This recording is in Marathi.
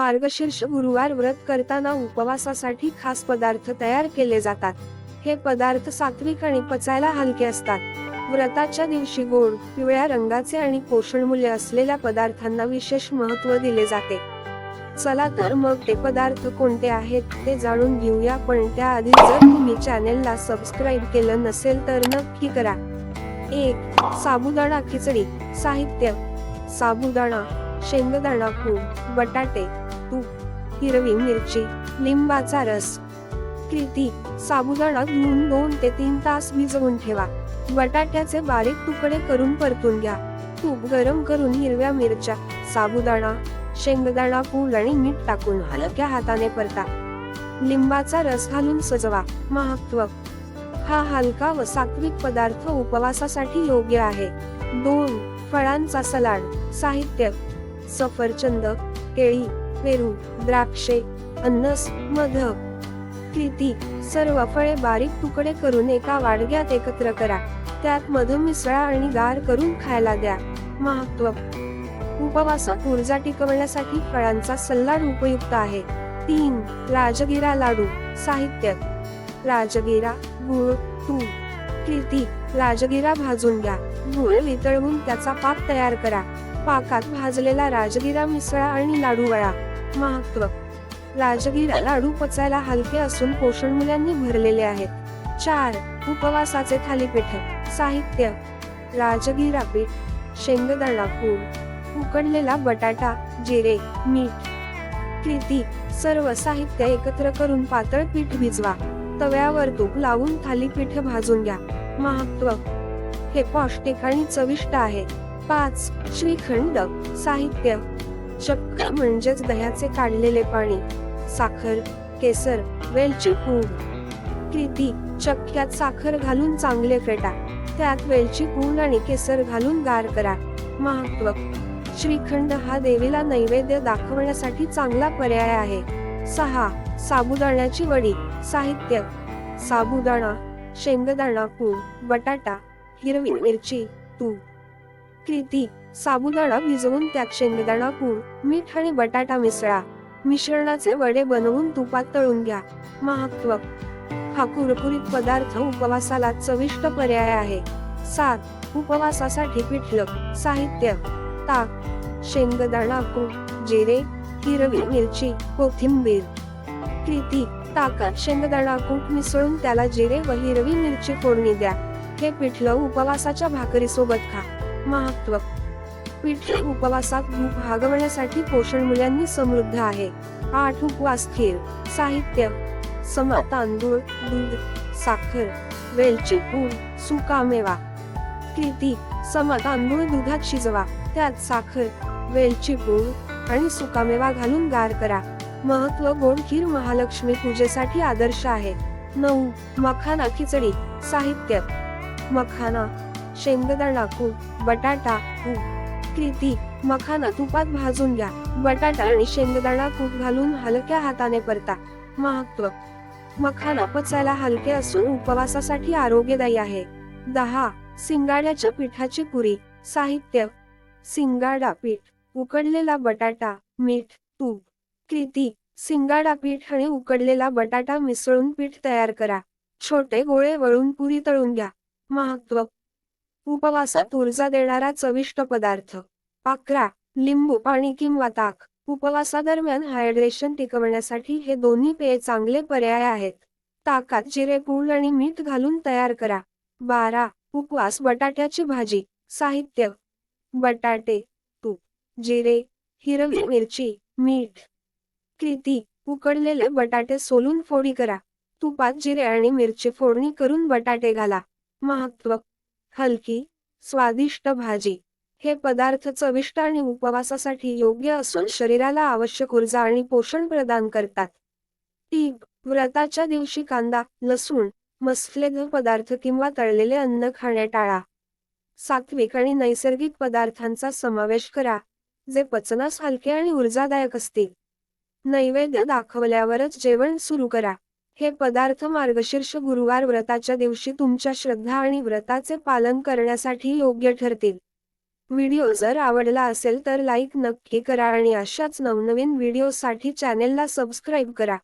मार्गशीर्ष गुरुवार व्रत करताना उपवासासाठी खास पदार्थ तयार केले जातात. हे पदार्थ सात्विक आणि पचायला हलके असतात. व्रताच्या दिवशी गोड पिवळ्या रंगाचे आणि पोषणमूल्य असलेल्या पदार्थांना विशेष महत्त्व दिले जाते. चला तर मग ते पदार्थ कोणते आहेत ते जाणून घेऊया पण त्याआधी जर तुम्ही चॅनेलला सबस्क्राईब केलं नसेल तर नक्की करा. एक साबुदाणा खिचडी. साहित्य. साबुदाणा शेंगदाणा कूळ बटाटे तूप हिरवी मिरची लिंबाचा रस. कृती? साबुदाणा धुवून दोन ते तीन तास भिजवून ठेवा. बटाट्याचे बारीक तुकडे करून परतून घ्या. तूप गरम करून हिरव्या मिरच्या साबुदाणा शेंगदाणा कूळ आणि मीठ टाकून हलक्या हाताने परता. लिंबाचा रस घालून सजवा. महत्त्व हा हलका व सात्विक पदार्थ उपवासासाठी योग्य आहे. दोन. फळांचा सलाड. साहित्य. सफरचंद केळी पेरू द्राक्षे अन्नस मध. कृती सर्व फळे बारीक तुकडे करून एका वाडग्यात एकत्र करा. त्यात मध मिसळा आणि गार करून खायला द्या. महत्त्व. उपवासात ऊर्जा टिकवण्यासाठी फळांचा सल्लाड उपयुक्त आहे. तीन. राजगिरा लाडू. साहित्य. राजगिरा गुळ तूप. कृती राजगिरा भाजून घ्या. गुळ वितळवून त्याचा पाक तयार करा. पाकात भाजलेला राजगिरा मिसळा आणि लाडू वळा. महत्त्व. राजगिरा लाडू पचायला हलके असून पोषण मुलांनी भरलेले आहेत. चार. उपवासाचे थालीपीठ. साहित्य. राजगिरा पीठ. शेंगदाणा पूड. उकडलेला बटाटा जिरे मीठ. कृती सर्व साहित्य एकत्र करून पातळ पीठ भिजवा. तव्यावर तूप लावून थालीपीठ भाजून घ्या. महत्त्व. हे पौष्टिक आणि चविष्ट आहे. पाच श्रीखंड साहित्य. चक्क म्हणजेच दह्याचे काढलेले पाणी. साखर केसर वेलची पूड. कृती चक्क्यात साखर घालून चांगले फेटा. त्यात वेलची पूड आणि केसर घालून गार करा. महत्त्व. श्रीखंड हा देवीला नैवेद्य दाखवण्यासाठी चांगला पर्याय आहे. सहा साबुदाण्याची वडी. साहित्य. साबुदाणा शेंगदाणा कूळ बटाटा हिरवी मिरची तूप कृती साबुदाणा भिजवून त्यात शेंगदाणा कूळ मीठ आणि बटाटा मिसळा. मिश्रणाचे वडे बनवून तुपात तळून घ्या. महत्त्व. हा कुरकुरीत पदार्थ उपवासाला चविष्ट पर्याय आहे. सात. उपवासासाठी पिठलं साहित्य ताक शेंगदाणा कूळ जिरे हिरवी मिरची कोथिंबीर. कृती ताकात शेंगदाणा कूट मिसळून त्याला जिरे व हिरवी मिरची फोडणी द्या. हे पिठलं उपवासाच्या भाकरीसोबत खा. महत्त्व. पिठलं उपवासात भूक भागवण्यासाठी पोषण मुलांनी समृद्ध आहे. आठ उपवास खीर साहित्य समा तांदूळ दूध साखर वेलची पूड सुका मेवा. कृती? समा तांदूळ दुधात शिजवा. त्यात साखर वेलची पूड आणि सुकामेवा घालून गार करा. महत्त्व गोड खीर महालक्ष्मी पूजेसाठी आदर्श आहे. नऊ मखाना खिचडी साहित्य. मखाना शेंगदाणा कूट बटाटा तूप कृती मखाना तुपात भाजून घ्या. बटाटा आणि शेंगदाणा कूट घालून हलक्या हाताने परता. महत्त्व. मखाना पचायला हलके असून उपवासासाठी आरोग्यदायी आहे. दहा. सिंगाड्याच्या पिठाची पुरी. साहित्य. सिंगाडा पीठ. उकडलेला बटाटा मीठ तूप. कृती सिंगाडा पीठ आणि उकडलेला बटाटा मिसळून पीठ तयार करा. छोटे गोळे वळून पुरी तळून घ्या. महत्त्व. उपवासात ऊर्जा देणारा चविष्ट पदार्थ. अकरा. लिंबू पाणी किंवा ताक. उपवासादरम्यान हायड्रेशन टिकवण्यासाठी हे दोन्ही पेय चांगले पर्याय आहेत. ताकात जिरे पूड आणि मीठ घालून तयार करा. बारा. उपवास बटाट्याची भाजी. साहित्य. बटाटे. तूप. जिरे. हिरवी मिरची. मीठ. कृती उकडलेले बटाटे सोलून फोडी करा. तुपात जिरे आणि मिरची फोडणी करून बटाटे घाला. महत्त्व हलकी स्वादिष्ट भाजी. हे पदार्थ चविष्ट आणि उपवासासाठी योग्य असून शरीराला आवश्यक ऊर्जा आणि पोषण प्रदान करतात. टीप व्रताच्या दिवशी कांदा लसूण मसलेद पदार्थ किंवा तळलेले अन्न खाणे टाळा. सात्विक आणि नैसर्गिक पदार्थांचा समावेश करा जे पचनास हलके आणि ऊर्जादायक असतील. नैवेद्य दाखवल्यावरच जेवण सुरू करा. हे पदार्थ मार्गशीर्ष गुरुवार व्रताच्या दिवशी तुमच्या श्रद्धा आणि व्रताचे पालन करण्यासाठी योग्य ठरतील. व्हिडिओ जर आवडला असेल तर लाईक नक्की करा आणि अशाच नवनवीन व्हिडिओसाठी चॅनेलला सबस्क्राईब करा.